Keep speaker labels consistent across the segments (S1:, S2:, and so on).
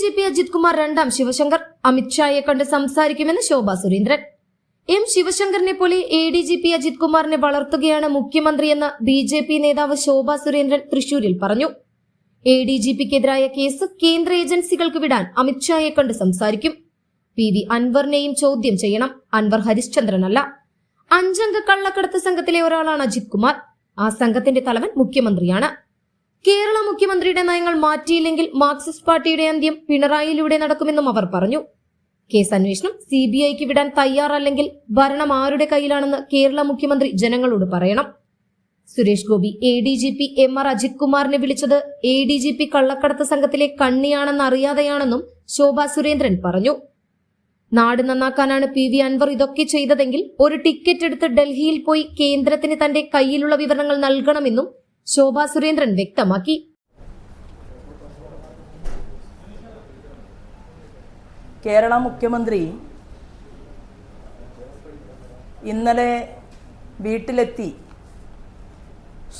S1: G P Ajith Kumar രണ്ടാം ശിവശങ്കർ അമിത്ഷായെ കണ്ട് സംസാരിക്കുമെന്ന് ശോഭ Surendran. M ശിവശങ്കറിനെ പോലെ A D G P Ajith കുമാറിനെ വളർത്തുകയാണ് മുഖ്യമന്ത്രിയെന്ന് ബി ജെ പി നേതാവ് ശോഭ സുരേന്ദ്രൻ തൃശൂരിൽ പറഞ്ഞു. എ ഡി ജി പിക്കെതിരായ കേസ് കേന്ദ്ര ഏജൻസികൾക്ക് വിടാൻ അമിത്ഷായെ കണ്ട് സംസാരിക്കും. പി വി അൻവറിനെയും ചോദ്യം ചെയ്യണം. അൻവർ ഹരിശ്ചന്ദ്രനല്ല. അഞ്ചംഗ കള്ളക്കടത്ത് സംഘത്തിലെ ഒരാളാണ് അജിത് കുമാർ. ആ സംഘത്തിന്റെ തലവൻ മുഖ്യമന്ത്രിയാണ്. കേരള മുഖ്യമന്ത്രിയുടെ നയങ്ങൾ മാറ്റിയില്ലെങ്കിൽ മാർക്സിസ്റ്റ് പാർട്ടിയുടെ അന്ത്യം പിണറായിയിലൂടെ നടക്കുമെന്നും അവർ പറഞ്ഞു. കേസ് അന്വേഷണം സി ബി ഐക്ക് വിടാൻ തയ്യാറല്ലെങ്കിൽ ഭരണം ആരുടെ കയ്യിലാണെന്ന് കേരള മുഖ്യമന്ത്രി ജനങ്ങളോട് പറയണം. Suresh Gopi A D G P M R Ajith കുമാറിനെ വിളിച്ചത് എ ഡി ജി പി കള്ളക്കടത്ത് സംഘത്തിലെ കണ്ണിയാണെന്ന് അറിയാതെയാണെന്നും ശോഭാ സുരേന്ദ്രൻ പറഞ്ഞു. നാട് നന്നാക്കാനാണ് പി വി അൻവർ ഇതൊക്കെ ചെയ്തതെങ്കിൽ ഒരു ടിക്കറ്റ് എടുത്ത് ഡൽഹിയിൽ പോയി കേന്ദ്രത്തിന് തന്റെ കയ്യിലുള്ള വിവരങ്ങൾ നൽകണമെന്നും ശോഭ സുരേന്ദ്രൻ വ്യക്തമാക്കി.
S2: കേരള മുഖ്യമന്ത്രി ഇന്നലെ വീട്ടിലെത്തി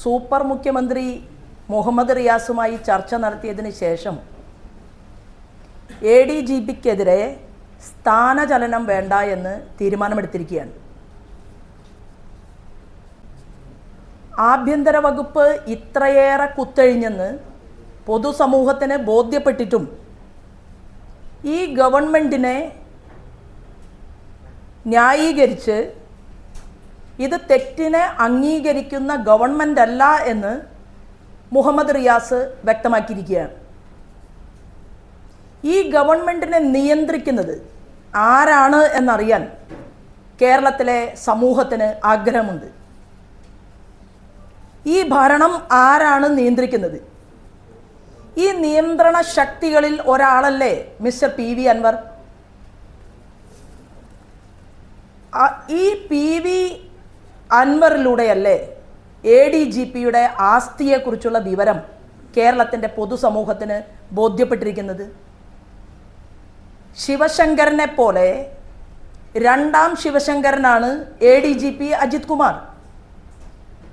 S2: സൂപ്പർ മുഖ്യമന്ത്രി മുഹമ്മദ് റിയാസുമായി ചർച്ച നടത്തിയതിന് ശേഷം എ ഡി ജി പിക്കെതിരെ സ്ഥാനചലനം വേണ്ട എന്ന് തീരുമാനമെടുത്തിരിക്കുകയാണ്. ആഭ്യന്തര വകുപ്പ് ഇത്രയേറെ കുത്തഴിഞ്ഞെന്ന് പൊതുസമൂഹത്തിന് ബോധ്യപ്പെട്ടിട്ടും ഈ ഗവൺമെന്റിനെ ന്യായീകരിച്ച് ഇത് തെറ്റിനെ അംഗീകരിക്കുന്ന ഗവൺമെന്റ് അല്ല എന്ന് മുഹമ്മദ് റിയാസ് വ്യക്തമാക്കിയിരിക്കുകയാണ്. ഈ ഗവൺമെന്റിനെ നിയന്ത്രിക്കുന്നത് ആരാണ് എന്നറിയാൻ കേരളത്തിലെ സമൂഹത്തിന് ആഗ്രഹമുണ്ട്. ഈ ഭരണം ആരാണ് നിയന്ത്രിക്കുന്നത്? ഈ നിയന്ത്രണ ശക്തികളിൽ ഒരാളല്ലേ മിസ്റ്റർ പി വി അൻവർ? ഈ പി വി അൻവറിലൂടെയല്ലേ എ ഡി ജി പിയുടെ ആസ്തിയെക്കുറിച്ചുള്ള വിവരം കേരളത്തിന്റെ പൊതുസമൂഹത്തിന് ബോധ്യപ്പെട്ടിരിക്കുന്നത്? ശിവശങ്കരനെ പോലെ രണ്ടാം ശിവശങ്കരനാണ് A D G P Ajith Kumar.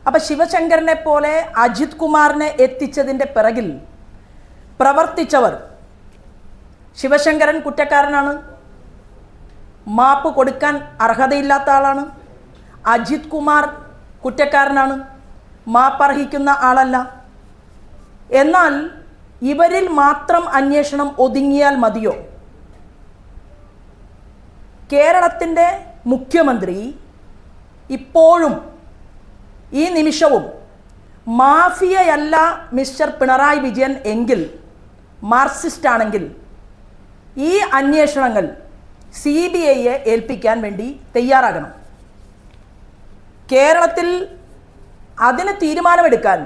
S2: അപ്പൊ ശിവശങ്കരനെ പോലെ അജിത് കുമാറിനെ എത്തിച്ചതിന്റെ പിറകിൽ പ്രവർത്തിച്ചവർ ശിവശങ്കരൻ കുറ്റക്കാരനാണ്. മാപ്പ് കൊടുക്കാൻ അർഹതയില്ലാത്ത ആളാണ്. അജിത് കുമാർ കുറ്റക്കാരനാണ്. മാപ്പർഹിക്കുന്ന ആളല്ല. എന്നാൽ ഇവരിൽ മാത്രം അന്വേഷണം ഒതുങ്ങിയാൽ മതിയോ? കേരളത്തിന്റെ മുഖ്യമന്ത്രി ഇപ്പോഴും ഈ നിമിഷവും മാഫിയയല്ല മിസ്റ്റർ പിണറായി വിജയൻ എങ്കിൽ മാർക്സിസ്റ്റ് ആണെങ്കിൽ ഈ അന്വേഷണങ്ങൾ സി ബി ഐയെ ഏൽപ്പിക്കാൻ വേണ്ടി തയ്യാറാകണം. കേരളത്തിൽ അതിന് തീരുമാനമെടുക്കാൻ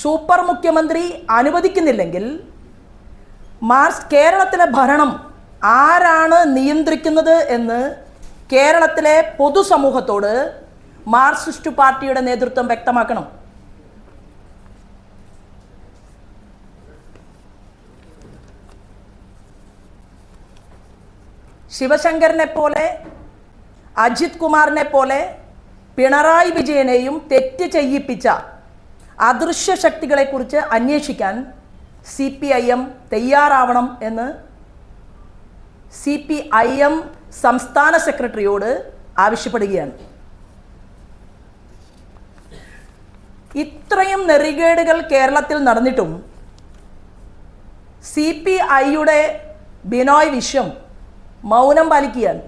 S2: സൂപ്പർ മുഖ്യമന്ത്രി അനുവദിക്കുന്നില്ലെങ്കിൽ മാർസ് കേരളത്തിലെ ഭരണം ആരാണ് നിയന്ത്രിക്കുന്നത് എന്ന് കേരളത്തിലെ പൊതുസമൂഹത്തോട് മാർക്സിസ്റ്റ് പാർട്ടിയുടെ നേതൃത്വം വ്യക്തമാക്കണം. ശിവശങ്കരനെ പോലെ അജിത് കുമാറിനെ പോലെ പിണറായി വിജയനെയും തെറ്റ് ചെയ്യിപ്പിച്ച അദൃശ്യ ശക്തികളെക്കുറിച്ച് അന്വേഷിക്കാൻ സി പി ഐ എം തയ്യാറാവണം എന്ന് സി പി ഐ എം സംസ്ഥാന സെക്രട്ടറിയോട് ആവശ്യപ്പെടുകയാണ്. ഇത്രയും നെറികേടുകൾ കേരളത്തിൽ നടന്നിട്ടും സി പി ഐയുടെ ബിനോയ് വിശ്വം മൗനം പാലിക്കുകയാണ്.